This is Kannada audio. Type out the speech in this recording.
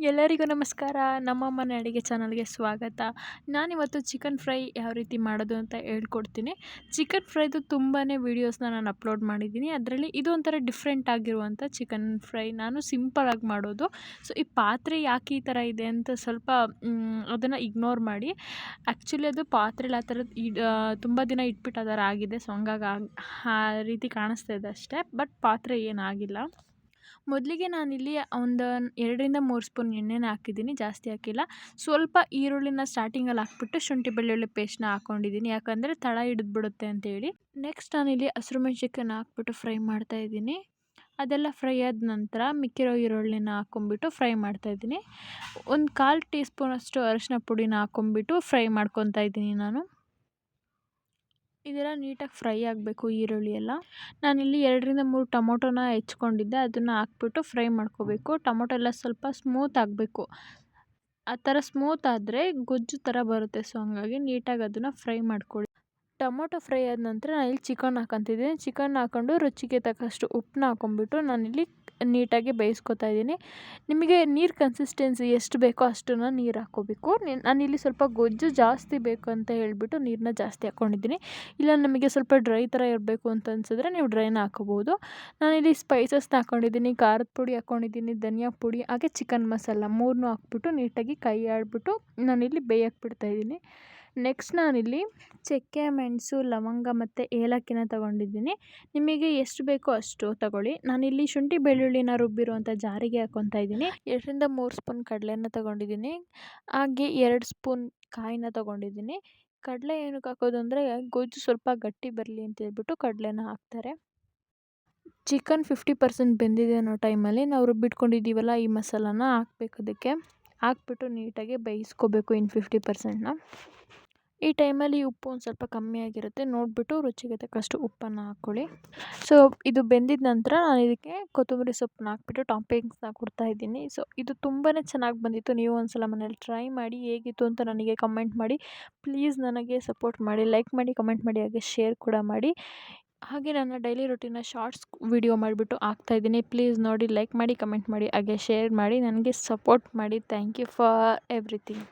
ಎಲ್ಲರಿಗೂ ನಮಸ್ಕಾರ. ನಮ್ಮ ಮನೆ ಅಡುಗೆ ಚಾನಲ್ಗೆ ಸ್ವಾಗತ. ನಾನಿವತ್ತು ಚಿಕನ್ ಫ್ರೈ ಯಾವ ರೀತಿ ಮಾಡೋದು ಅಂತ ಹೇಳ್ಕೊಡ್ತೀನಿ. ಚಿಕನ್ ಫ್ರೈದು ತುಂಬಾ ವೀಡಿಯೋಸ್ನ ನಾನು ಅಪ್ಲೋಡ್ ಮಾಡಿದ್ದೀನಿ. ಅದರಲ್ಲಿ ಇದು ಒಂಥರ ಡಿಫ್ರೆಂಟ್ ಆಗಿರುವಂಥ ಚಿಕನ್ ಫ್ರೈ. ನಾನು ಸಿಂಪಲಾಗಿ ಮಾಡೋದು. ಸೊ, ಈ ಪಾತ್ರೆ ಯಾಕೆ ಈ ಥರ ಇದೆ ಅಂತ ಸ್ವಲ್ಪ ಅದನ್ನು ಇಗ್ನೋರ್ ಮಾಡಿ. ಆ್ಯಕ್ಚುಲಿ ಅದು ಪಾತ್ರೆಲಿ ಆ ಥರದ್ದು ಇಡ್ ತುಂಬ ದಿನ ಇಟ್ಬಿಟ್ಟು ಆಗಿದೆ. ಸೊ, ಹಂಗಾಗಿ ಆ ರೀತಿ ಕಾಣಿಸ್ತಾ ಇದೆ ಅಷ್ಟೇ. ಬಟ್ ಪಾತ್ರೆ ಏನಾಗಿಲ್ಲ. ಮೊದಲಿಗೆ ನಾನಿಲ್ಲಿ ಒಂದು ಎರಡರಿಂದ ಮೂರು ಸ್ಪೂನ್ ಎಣ್ಣೆನ ಹಾಕಿದ್ದೀನಿ, ಜಾಸ್ತಿ ಹಾಕಿಲ್ಲ. ಸ್ವಲ್ಪ ಈರುಳ್ಳಿನ ಸ್ಟಾರ್ಟಿಂಗಲ್ಲಿ ಹಾಕ್ಬಿಟ್ಟು ಶುಂಠಿ ಬೆಳ್ಳುಳ್ಳಿ ಪೇಸ್ಟ್ನ ಹಾಕ್ಕೊಂಡಿದ್ದೀನಿ ಯಾಕಂದರೆ ತಳ ಹಿಡಿದ್ಬಿಡುತ್ತೆ ಅಂತೇಳಿ. ನೆಕ್ಸ್ಟ್ ನಾನಿಲ್ಲಿ ಹಸಿರು ಮೆಣ್ಸಿನ್ಕಾಯನ್ನ ಹಾಕ್ಬಿಟ್ಟು ಫ್ರೈ ಮಾಡ್ತಾಯಿದ್ದೀನಿ ಅದೆಲ್ಲ ಫ್ರೈ ಆದ ನಂತರ ಮಿಕ್ಕಿರೋ ಈರುಳ್ಳಿನ ಹಾಕ್ಕೊಂಬಿಟ್ಟು ಫ್ರೈ ಮಾಡ್ತಾಯಿದ್ದೀನಿ ಒಂದು ಕಾಲು ಟೀ ಸ್ಪೂನಷ್ಟು ಅರಿಶಿನ ಪುಡಿನ ಹಾಕ್ಕೊಂಬಿಟ್ಟು ಫ್ರೈ ಮಾಡ್ಕೊತಾ ಇದ್ದೀನಿ ನಾನು. ಇದೆಲ್ಲ ನೀಟಾಗಿ ಫ್ರೈ ಆಗಬೇಕು ಈರುಳ್ಳಿ ಎಲ್ಲ. ನಾನಿಲ್ಲಿ ಎರಡರಿಂದ ಮೂರು ಟೊಮೊಟೊನ ಹೆಚ್ಕೊಂಡಿದ್ದೆ, ಅದನ್ನು ಹಾಕ್ಬಿಟ್ಟು ಫ್ರೈ ಮಾಡ್ಕೋಬೇಕು. ಟೊಮೊಟೊ ಎಲ್ಲ ಸ್ವಲ್ಪ ಸ್ಮೂತ್ ಆಗಬೇಕು. ಆ ಥರ ಸ್ಮೂತ್ ಆದರೆ ಗೊಜ್ಜು ಥರ ಬರುತ್ತೆ, ಸೊ ಹಂಗಾಗಿ ನೀಟಾಗಿ ಅದನ್ನು ಫ್ರೈ ಮಾಡ್ಕೊಳ್ಳಿ ಟೊಮೊಟೊ ಫ್ರೈ ಆದ ನಂತರ ನಾನಿಲ್ಲಿ ಚಿಕನ್ ಹಾಕೊತಿದ್ದೀನಿ ಚಿಕನ್ ಹಾಕೊಂಡು ರುಚಿಗೆ ತಕ್ಕಷ್ಟು ಉಪ್ಪನ್ನ ಹಾಕೊಂಡ್ಬಿಟ್ಟು ನಾನಿಲ್ಲಿ ನೀಟಾಗಿ ಬೇಯಿಸ್ಕೊತಾ ಇದ್ದೀನಿ. ನಿಮಗೆ ನೀರು ಕನ್ಸಿಸ್ಟೆನ್ಸಿ ಎಷ್ಟು ಬೇಕೋ ಅಷ್ಟನ್ನು ನೀರು ಹಾಕ್ಕೋಬೇಕು ನಾನಿಲ್ಲಿ ಸ್ವಲ್ಪ ಗೊಜ್ಜು ಜಾಸ್ತಿ ಬೇಕು ಅಂತ ಹೇಳಿಬಿಟ್ಟು ನೀರನ್ನ ಜಾಸ್ತಿ ಹಾಕ್ಕೊಂಡಿದ್ದೀನಿ ಇಲ್ಲ ನಮಗೆ ಸ್ವಲ್ಪ ಡ್ರೈ ಥರ ಇರಬೇಕು ಅಂತ ಅನ್ಸಿದ್ರೆ ನೀವು ಡ್ರೈನ ಹಾಕೋಬೋದು. ನಾನಿಲ್ಲಿ ಸ್ಪೈಸಸ್ನ ಹಾಕ್ಕೊಂಡಿದ್ದೀನಿ ಖಾರದ ಪುಡಿ ಹಾಕ್ಕೊಂಡಿದ್ದೀನಿ ಧನಿಯಾ ಪುಡಿ, ಹಾಗೆ ಚಿಕನ್ ಮಸಾಲ ಮೂರನ್ನೂ ಹಾಕ್ಬಿಟ್ಟು ನೀಟಾಗಿ ಕೈ ಆಡಿಬಿಟ್ಟು ನಾನಿಲ್ಲಿ ಬೇಯಕ್ಕೆ ಬಿಡ್ತಾಯಿದ್ದೀನಿ ನೆಕ್ಸ್ಟ್ ನಾನಿಲ್ಲಿ ಚಕ್ಕೆ, ಮೆಣಸು, ಲವಂಗ ಮತ್ತು ಏಲಕ್ಕಿನ ತೊಗೊಂಡಿದ್ದೀನಿ. ನಿಮಗೆ ಎಷ್ಟು ಬೇಕೋ ಅಷ್ಟು ತಗೊಳ್ಳಿ. ನಾನಿಲ್ಲಿ ಶುಂಠಿ ಬೆಳ್ಳುಳ್ಳಿನ ರುಬ್ಬಿರುವಂಥ ಜಾರಿಗೆ ಹಾಕ್ಕೊತಾ ಇದ್ದೀನಿ. ಎರಡರಿಂದ ಮೂರು ಸ್ಪೂನ್ ಕಡಲೆನ ತೊಗೊಂಡಿದ್ದೀನಿ. ಹಾಗೆ ಎರಡು ಸ್ಪೂನ್ ಕಾಯಿನ ತೊಗೊಂಡಿದ್ದೀನಿ. ಕಡಲೆ ಏನಕ್ಕೆ ಹಾಕೋದು ಅಂದರೆ ಗೊಜ್ಜು ಸ್ವಲ್ಪ ಗಟ್ಟಿ ಬರಲಿ ಅಂತ ಹೇಳ್ಬಿಟ್ಟು ಕಡಲೆನ ಹಾಕ್ತಾರೆ. ಚಿಕನ್ ಫಿಫ್ಟಿ ಪರ್ಸೆಂಟ್ ಬೆಂದಿದೆ ಅನ್ನೋ ಟೈಮಲ್ಲಿ ನಾವು ರುಬ್ಬಿಟ್ಕೊಂಡಿದ್ದೀವಲ್ಲ ಈ ಮಸಾಲಾನ ಹಾಕ್ಬೇಕು ಅದಕ್ಕೆ. ಹಾಕ್ಬಿಟ್ಟು ನೀಟಾಗಿ ಬೇಯಿಸ್ಕೋಬೇಕು ಇನ್ನು ಫಿಫ್ಟಿ ಪರ್ಸೆಂಟ್ನ. ಈ ಟೈಮಲ್ಲಿ ಉಪ್ಪು ಒಂದು ಸ್ವಲ್ಪ ಕಮ್ಮಿ ಆಗಿರುತ್ತೆ. ನೋಡಿಬಿಟ್ಟು ರುಚಿಗೆ ತಕ್ಕಷ್ಟು ಉಪ್ಪನ್ನು ಹಾಕ್ಕೊಳ್ಳಿ ಸೊ ಇದು ಬೆಂದಿದ ನಂತರ ನಾನು ಇದಕ್ಕೆ ಕೊತ್ತಂಬರಿ ಸೊಪ್ಪನ್ನ ಹಾಕ್ಬಿಟ್ಟು ಟಾಪಿಂಗ್ಸ್ನ ಕೊಡ್ತಾಯಿದ್ದೀನಿ ಸೊ ಇದು ತುಂಬಾ ಚೆನ್ನಾಗಿ ಬಂದಿತ್ತು. ನೀವು ಒಂದು ಸಲ ಮನೇಲಿ ಟ್ರೈ ಮಾಡಿ ಹೇಗಿತ್ತು ಅಂತ ನನಗೆ ಕಮೆಂಟ್ ಮಾಡಿ. ಪ್ಲೀಸ್ ನನಗೆ ಸಪೋರ್ಟ್ ಮಾಡಿ. ಲೈಕ್ ಮಾಡಿ, ಕಮೆಂಟ್ ಮಾಡಿ, ಹಾಗೆ ಶೇರ್ ಕೂಡ ಮಾಡಿ. ಹಾಗೆ ನನ್ನ ಡೈಲಿ ರೊಟೀನ ಶಾರ್ಟ್ಸ್ ವಿಡಿಯೋ ಮಾಡಿಬಿಟ್ಟು ಹಾಕ್ತಾಯಿದ್ದೀನಿ ಪ್ಲೀಸ್ ನೋಡಿ, ಲೈಕ್ ಮಾಡಿ, ಕಮೆಂಟ್ ಮಾಡಿ, ಹಾಗೆ ಶೇರ್ ಮಾಡಿ. ನನಗೆ ಸಪೋರ್ಟ್ ಮಾಡಿ. Thank you for everything.